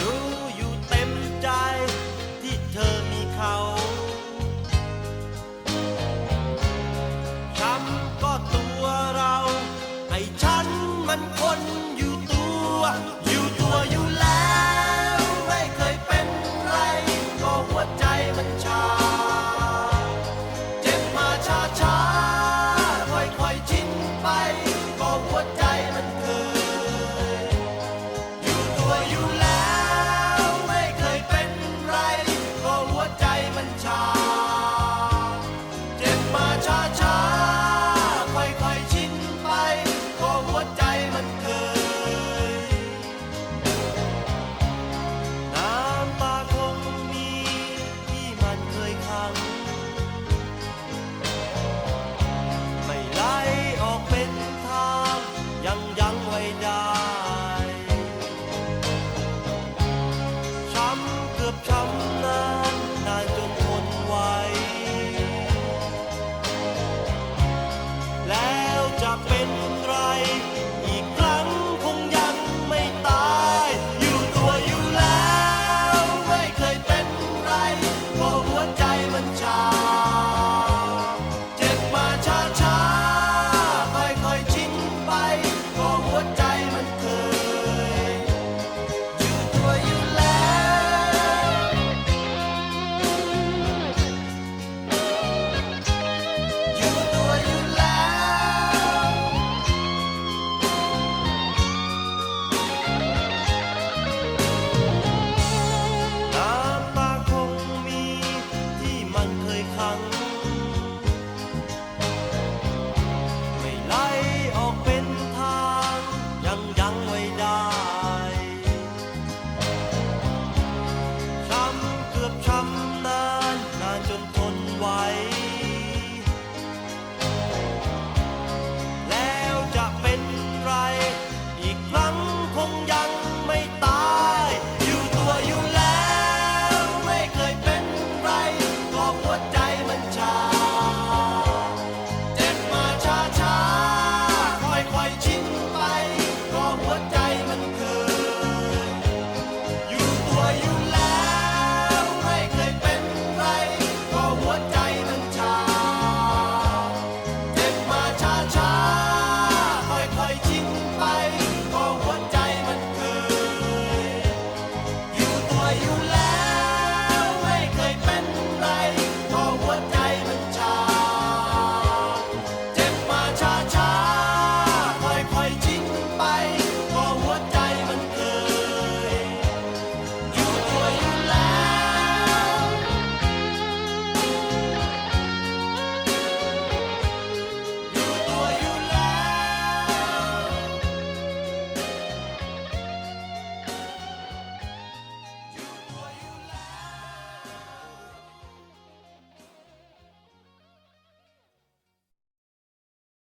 รู้อยู่เต็มใจที่เธอมีเขาช้ำก็ตัวเรา ให้ฉันมันคนอยู่ บัญชา เจ็บมาช้าช้าค่อยค่อยชินไป ก็หัวใจมันเคย น้ำตาคงมีที่มันเคยขัง ไม่ไหลออกเป็นทางยัง